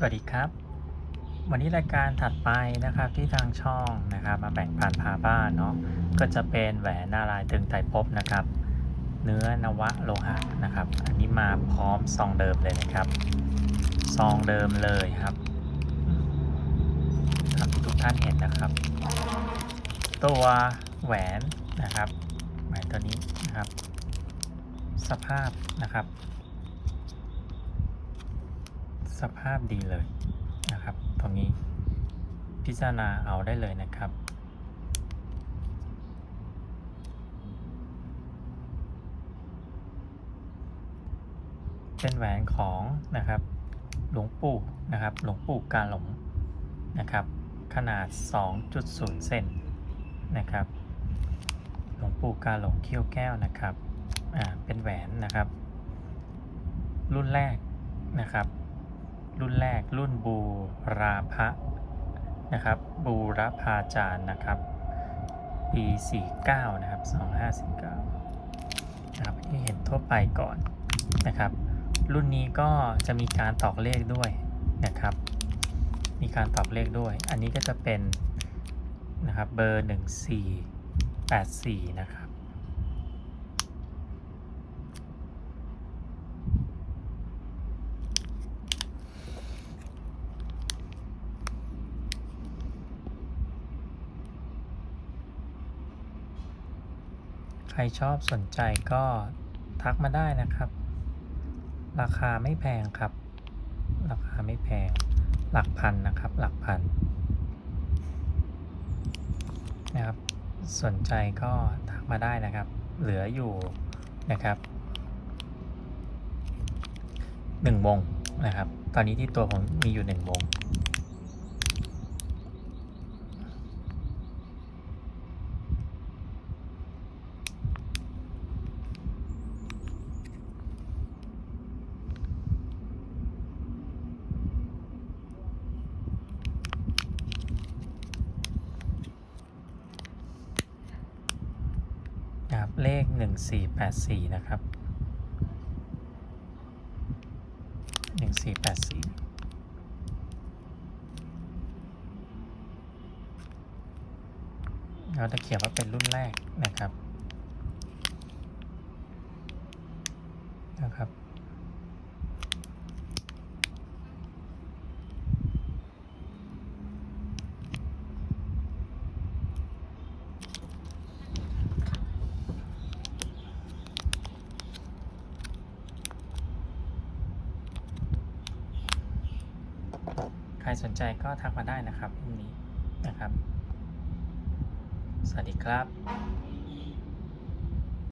สวัสดีครับ วันนี้รายการถัดไปนะครับที่ทางช่องนะครับ มาแบ่งปันพาบ้านเนาะก็จะเป็นแหวนนารายตึงไตรภพนะครับ เนื้อนวะโลหะนะครับ อันนี้มาพร้อมซองเดิมเลยนะครับซองเดิมเลยครับทุกท่านเห็นนะครับ ตัวแหวนนะครับแหวนตัวนี้นะครับ สภาพนะครับ สภาพดีเลยนะครับ ตรงนี้พิจารณาเอาได้เลยนะครับเป็นแหวนของนะครับหลวงปู่นะครับหลวงปู่กาหลงนะครับ ขนาด 2.0 เซนนะครับหลวงปู่กาหลงเขี้ยวแก้วนะครับอ่าเป็นแหวนนะครับ รุ่นแรกนะครับ รุ่นแรกรุ่นบูราพะนะครับบูรพาจารย์นะครับ ปี 49 นะครับ 2549นะครับที่เห็นทั่วไปก่อนนะครับ รุ่นนี้ก็จะมีการตอกเลขด้วยนะครับ มีการตอกเลขด้วย อันนี้ก็จะเป็นนะครับเบอร์ 1484 นะครับ ใค รชอบสนใจก็ทักมาได้นะครับ ราคาไม่แพงครับ ราคาไม่แพง หลักพันนะครับ หลักพันนะครับ สนใจก็ทักมาได้นะครับ เหลืออยู่นะครับหนึ่งวงนะครับ ตอนนี้ที่ตัวผมมีอยู่หนึ่งวง นะครับ เลข 1484 นะครับ 1484เราจะเขียนว่าเป็นรุ่นแรกนะครับนะครับ ใครสนใจก็ทักมาได้นะครับพรุ่งนี้นะครับ สวัสดีครับ